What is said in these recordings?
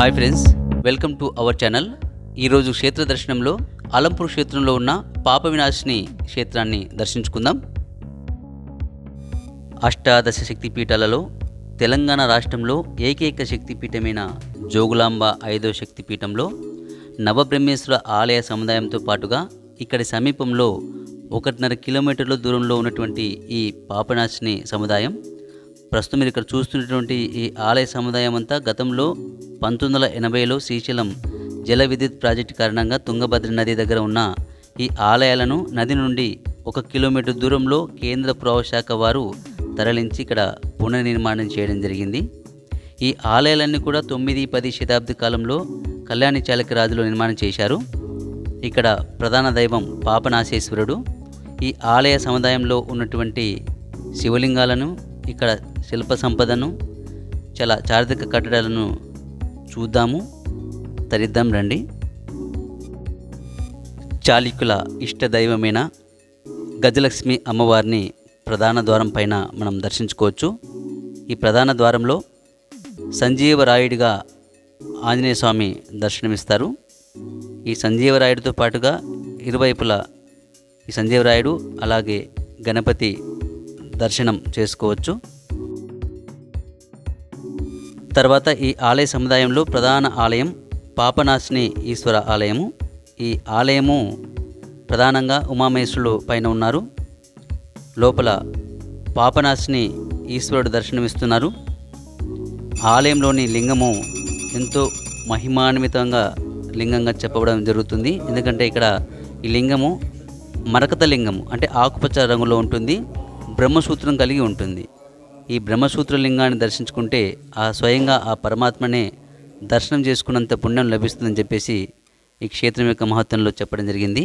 Hi friends welcome to our channel. ఈరోజు క్షేత్ర దర్శనంలో అలంపూర్ క్షేత్రంలో ఉన్న పాప వినాశిని క్షేత్రాన్ని దర్శించుకుందాం. అష్టాదశ శక్తి పీఠాలలో తెలంగాణ రాష్ట్రంలో ఏకైక శక్తిపీఠమైన జోగులాంబ ఐదో శక్తిపీఠంలో నవబ్రహ్మేశ్వర ఆలయ సముదాయంతో పాటుగా ఇక్కడి సమీపంలో ఒకటిన్నర కిలోమీటర్ల దూరంలో ఉన్నటువంటి ఈ పాపనాశిని సముదాయం ప్రస్తుతం మీరు ఇక్కడ చూస్తున్నటువంటి ఈ ఆలయ సముదాయం అంతా గతంలో పంతొమ్మిది వందల ఎనభైలో శ్రీశైలం జల విద్యుత్ ప్రాజెక్టు కారణంగా తుంగభద్ర నది దగ్గర ఉన్న ఈ ఆలయాలను నది నుండి ఒక కిలోమీటర్ దూరంలో కేంద్ర పురావశాఖ వారు తరలించి ఇక్కడ పునర్నిర్మాణం చేయడం జరిగింది. ఈ ఆలయాలన్నీ కూడా తొమ్మిది పది శతాబ్ది కాలంలో కళ్యాణి చాళుక్య రాజులు నిర్మాణం చేశారు. ఇక్కడ ప్రధాన దైవం పాపనాశేశ్వరుడు. ఈ ఆలయ సముదాయంలో ఉన్నటువంటి శివలింగాలను ఇక్కడ శిల్ప సంపదను చాలా చారిత్రక కట్టడాలను చూద్దాము. తరిద్దాం రండి. చాళుక్యుల ఇష్ట దైవమైన గజలక్ష్మి అమ్మవారిని ప్రధాన ద్వారం పైన మనం దర్శించుకోవచ్చు. ఈ ప్రధాన ద్వారంలో సంజీవరాయుడిగా ఆంజనేయ స్వామి దర్శనమిస్తారు. ఈ సంజీవరాయుడితో పాటుగా ఇరువైపులా ఈ సంజీవరాయుడు అలాగే గణపతి దర్శనం చేసుకోవచ్చు. తర్వాత ఈ ఆలయ సముదాయంలో ప్రధాన ఆలయం పాపనాశిని ఈశ్వర ఆలయము. ఈ ఆలయము ప్రధానంగా ఉమామేశ్వరుడు పైన ఉన్నారు. లోపల పాపనాశిని ఈశ్వరుడు దర్శనమిస్తున్నారు. ఆలయంలోని లింగము ఎంతో మహిమాన్వితంగా లింగంగా చెప్పబడడం జరుగుతుంది. ఎందుకంటే ఇక్కడ ఈ లింగము మరకత లింగము అంటే ఆకుపచ్చ రంగులో ఉంటుంది. బ్రహ్మసూత్రం కలిగి ఉంటుంది. ఈ బ్రహ్మసూత్ర లింగాన్ని దర్శించుకుంటే ఆ స్వయంగా ఆ పరమాత్మనే దర్శనం చేసుకున్నంత పుణ్యం లభిస్తుందని చెప్పేసి ఈ క్షేత్రం యొక్క మహత్వంలో చెప్పడం జరిగింది.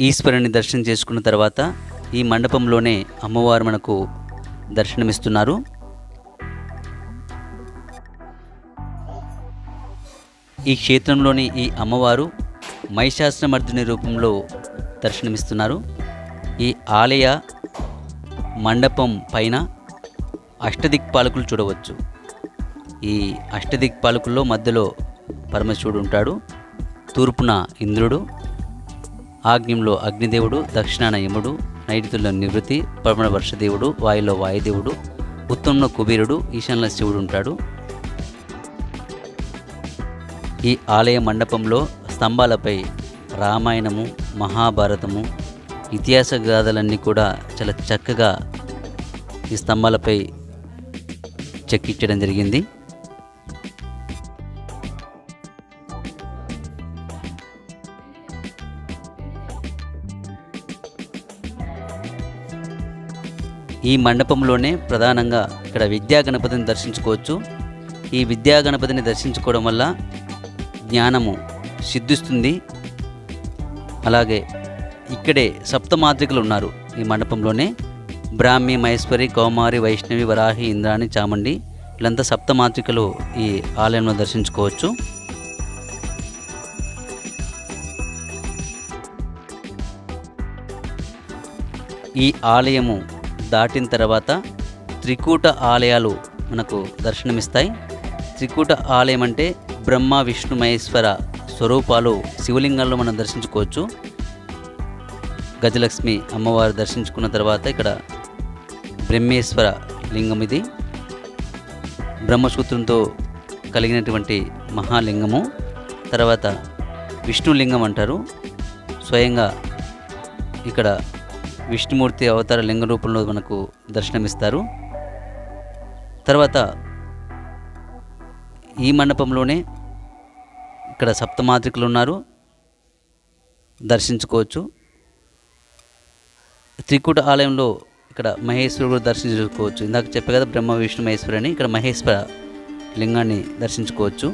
ఈశ్వరుని దర్శనం చేసుకున్న తర్వాత ఈ మండపంలోనే అమ్మవారు మనకు దర్శనమిస్తున్నారు. ఈ క్షేత్రంలోని ఈ అమ్మవారు మహిషాసురమర్దిని రూపంలో దర్శనమిస్తున్నారు. ఈ ఆలయ మండపం పైన అష్టదిక్పాలకులు చూడవచ్చు. ఈ అష్టదిక్పాలకుల్లో మధ్యలో పరమశివుడు ఉంటాడు. తూర్పున ఇంద్రుడు ఆగ్నేయంలో అగ్నిదేవుడు దక్షిణాన యముడు నైరుతుల్లో నివృత్తి పరమణ వర్షదేవుడు వాయులో వాయుదేవుడు ఉత్తరంలో కుబేరుడు ఈశాన్లో శివుడు ఉంటాడు. ఈ ఆలయ మండపంలో స్తంభాలపై రామాయణము మహాభారతము ఇతిహాస గాథలన్నీ కూడా చాలా చక్కగా ఈ స్తంభాలపై చెక్కించడం జరిగింది. ఈ మండపంలోనే ప్రధానంగా ఇక్కడ విద్యా గణపతిని దర్శించుకోవచ్చు. ఈ విద్యా గణపతిని దర్శించుకోవడం వల్ల జ్ఞానము సిద్ధిస్తుంది. అలాగే ఇక్కడే సప్తమాత్రికలు ఉన్నారు ఈ మండపంలోనే బ్రాహ్మి మహేశ్వరి కౌమారి వైష్ణవి వరాహి ఇంద్రాణి చాముండి వీళ్ళంతా సప్తమాత్రికలు ఈ ఆలయంలో దర్శించుకోవచ్చు. ఈ ఆలయము దాటిన తర్వాత త్రికూట ఆలయాలు మనకు దర్శనమిస్తాయి. త్రికూట ఆలయం అంటే బ్రహ్మ విష్ణు మహేశ్వర స్వరూపాలు శివలింగాల్లో మనం దర్శించుకోవచ్చు. గజలక్ష్మి అమ్మవారు దర్శించుకున్న తర్వాత ఇక్కడ బ్రహ్మేశ్వర లింగం ఇది. బ్రహ్మసూత్రంతో కలిగినటువంటి మహాలింగము. తర్వాత విష్ణులింగం అంటారు. స్వయంగా ఇక్కడ విష్ణుమూర్తి అవతార లింగ రూపంలో మనకు దర్శనమిస్తారు. తర్వాత ఈ మండపంలోనే ఇక్కడ సప్తమాతృకులు ఉన్నారు. దర్శించుకోవచ్చు. త్రికూట ఆలయంలో ఇక్కడ మహేశ్వరుడు కూడా దర్శించుకోవచ్చు. ఇందాక చెప్పే కదా బ్రహ్మ విష్ణు మహేశ్వరు అని ఇక్కడ మహేశ్వర లింగాన్ని దర్శించుకోవచ్చు.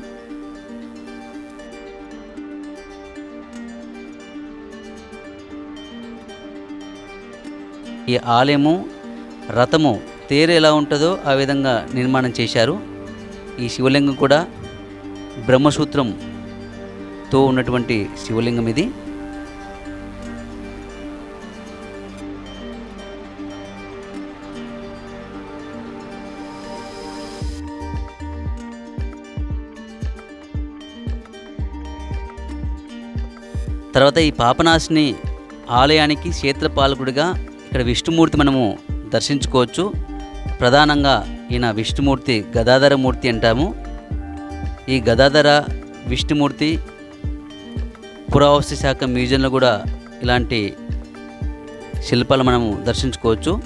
ఈ ఆలయము రథము తేరు ఎలా ఉంటుందో ఆ విధంగా నిర్మాణం చేశారు. ఈ శివలింగం కూడా బ్రహ్మసూత్రంతో ఉన్నటువంటి శివలింగం ఇది. తర్వాత ఈ పాపనాశిని ఆలయానికి క్షేత్రపాలకుడిగా ఇక్కడ విష్ణుమూర్తి మనము దర్శించుకోవచ్చు. ప్రధానంగా ఈయన విష్ణుమూర్తి గదాధర మూర్తి అంటాము. ఈ గదాధర విష్ణుమూర్తి పురావస్తు శాఖ మ్యూజియంలో కూడా ఇలాంటి శిల్పాలు మనము దర్శించుకోవచ్చు.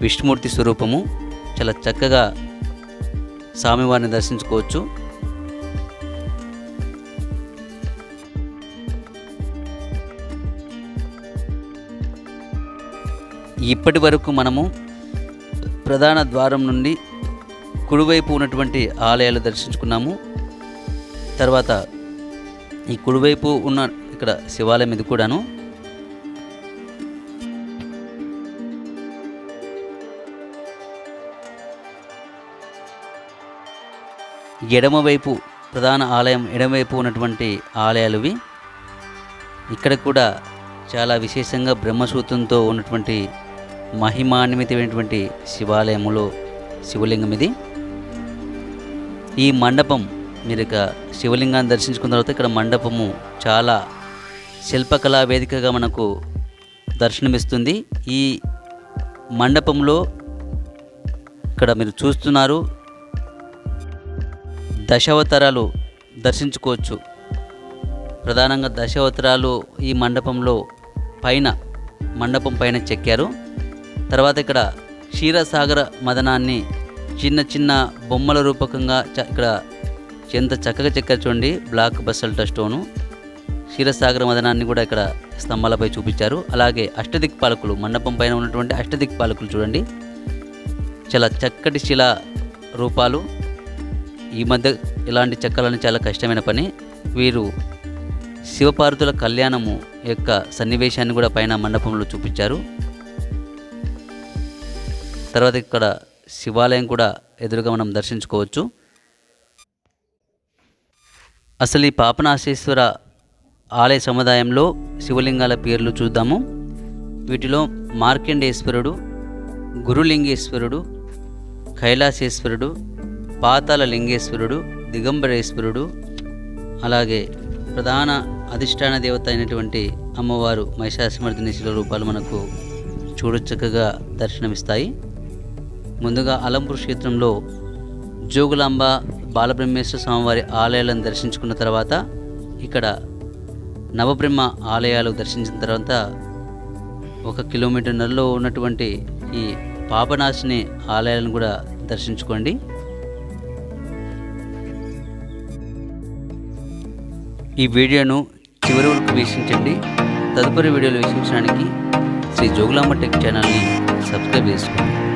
విష్ణుమూర్తి స్వరూపము చాలా చక్కగా స్వామివారిని దర్శించుకోవచ్చు. ఇప్పటి వరకు మనము ప్రధాన ద్వారం నుండి కుడివైపు ఉన్నటువంటి ఆలయాలు దర్శించుకున్నాము. తర్వాత ఈ కుడివైపు ఉన్న ఇక్కడ శివాలయం ఇది కూడాను. ఎడమవైపు ప్రధాన ఆలయం ఎడమవైపు ఉన్నటువంటి ఆలయాలువి ఇక్కడ కూడా చాలా విశేషంగా బ్రహ్మసూత్రంతో ఉన్నటువంటి మహిమాన్వితమైనటువంటి శివాలయములో శివలింగం ఇది. ఈ మండపం మీరు ఇక శివలింగాన్ని దర్శించుకున్న తర్వాత ఇక్కడ మండపము చాలా శిల్పకళా వేదికగా మనకు దర్శనమిస్తుంది. ఈ మండపంలో ఇక్కడ మీరు చూస్తున్నారు. దశావతారాలు దర్శించుకోవచ్చు. ప్రధానంగా దశావతారాలు ఈ మండపంలో పైన మండపం పైన చెక్కారు. తర్వాత ఇక్కడ క్షీరసాగర మదనాన్ని చిన్న చిన్న బొమ్మల రూపకంగా చ ఇక్కడ ఎంత చక్కగా చెక్కారు చూడండి. బ్లాక్ బసల్ట స్టోను క్షీరసాగర మదనాన్ని కూడా ఇక్కడ స్తంభాలపై చూపించారు. అలాగే అష్టదిక్పాలకులు మండపం పైన ఉన్నటువంటి అష్టదిక్పాలకులు చూడండి. చాలా చక్కటి శిలా రూపాలు. ఈ మధ్య ఇలాంటి చెక్కలని చాలా కష్టమైన పని. వీరు శివపార్వతుల కళ్యాణము యొక్క సన్నివేశాన్ని కూడా పైన మండపంలో చూపించారు. తర్వాత ఇక్కడ శివాలయం కూడా ఎదురుగా మనం దర్శించుకోవచ్చు. అసలు ఈ పాపనాశేశ్వర ఆలయ సముదాయంలో శివలింగాల పేర్లు చూద్దాము. వీటిలో మార్కండేశ్వరుడు గురులింగేశ్వరుడు కైలాసేశ్వరుడు పాతాల లింగేశ్వరుడు దిగంబరేశ్వరుడు అలాగే ప్రధాన అధిష్టాన దేవత అయినటువంటి అమ్మవారు మహిషాసమర్థిని శిల రూపాలు మనకు చూడచక్కగా దర్శనమిస్తాయి. ముందుగా అలంపూర్ క్షేత్రంలో జోగులాంబ బాలబ్రహ్మేశ్వర స్వామివారి ఆలయాలను దర్శించుకున్న తర్వాత ఇక్కడ నవబ్రహ్మ ఆలయాలు దర్శించిన తర్వాత ఒక కిలోమీటర్నరలో ఉన్నటువంటి ఈ పాపనాశిని ఆలయాలను కూడా దర్శించుకోండి. ఈ వీడియోను చివరి వరకు వీక్షించండి. తదుపరి వీడియోలు వీక్షించడానికి శ్రీ జోగులాంబ టెక్ ఛానల్ని సబ్స్క్రైబ్ చేసుకోండి.